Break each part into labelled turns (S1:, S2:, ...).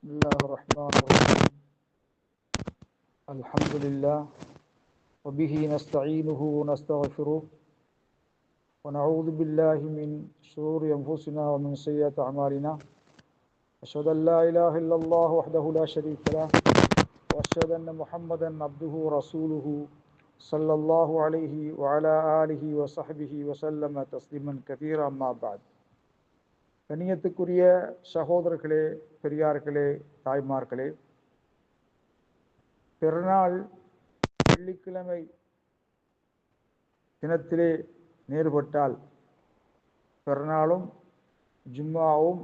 S1: بسم الله الرحمن الرحيم. الحمد لله وبه نستعينه ونستغفره ونعوذ بالله من شرور أنفسنا ومن سيئات أعمالنا. أشهد أن لا إله إلا الله وحده لا شريك له وأشهد أن محمدا عبده ورسوله صلى الله عليه وعلى آله وصحبه وسلم تسليما كثيرا. أما بعد கண்ணியத்துக்குரிய சகோதரர்களே பெரியார்களே தாய்மார்களே பிறநாள் வெள்ளிக்கிழமை தினத்திலே நேர்பட்டால் பிறநாளும் ஜும்மாவும்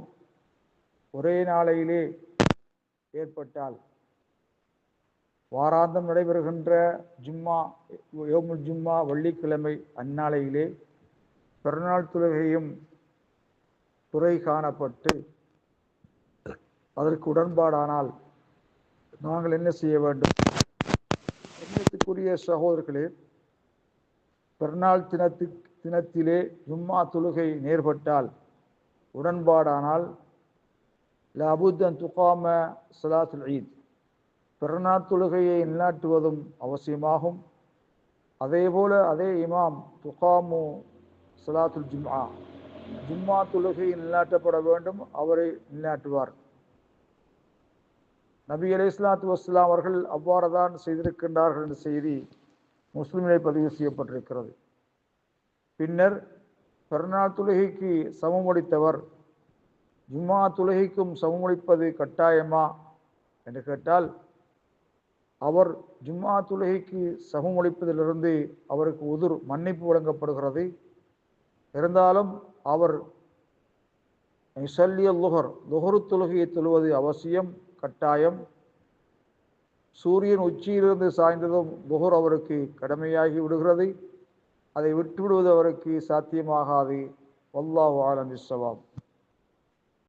S1: ஒரே நாளையிலே ஏற்பட்டால் வாராந்தம் நடைபெறுகின்ற ஜும்மா யோமுல் ஜும்மா வெள்ளிக்கிழமை அந்நாளையிலே பிறநாள் தொழுகையும் துறை காணப்பட்டு அதற்கு உடன்பாடானால் நாங்கள் என்ன செய்ய வேண்டும்? எண்ணத்துக்குரிய சகோதரர்களே பிறநாள் தினத்து தினத்திலே ஜும்மா தொழுகை நேர்பட்டால் உடன்பாடானால் லபுத்தன் துகாம சலாத்துல் ஈத். பிறநாள் தொழுகையை நிலாட்டுவதும் அவசியமாகும். அதேபோல அதே இமாம் துகாமு சலாத்துல் ஜும்ஆ. ஜும்மா தொழுகை நிலாட்டப்பட வேண்டும் அவரை நிலாட்டுவார். நபி அலி இஸ்லாத்து வஸ்லாம் அவர்கள் அவ்வாறு தான் செய்திருக்கின்றார்கள் என்ற செய்தி முஸ்லிமிலே பதிவு செய்யப்பட்டிருக்கிறது. பின்னர் பெருநாள் தொழுகைக்கு சமமளித்தவர் ஜும்மா தொழுகைக்கும் சமமளிப்பது கட்டாயமா என்று கேட்டால் அவர் ஜும்மா தொழுகைக்கு சமமளிப்பதிலிருந்து அவருக்கு உதிர் மன்னிப்பு வழங்கப்படுகிறது. இருந்தாலும் அவர் இசல்லிய லுகர் லுகரு தொழுகையை தொழுவது அவசியம் கட்டாயம். சூரியன் உச்சியிலிருந்து சாய்ந்ததும் லுகர் அவருக்கு கடமையாகி விடுகிறது. அதை விட்டுவிடுவது அவருக்கு சாத்தியமாகாது. வல்லாஹு ஆலம் இஸ்வாம்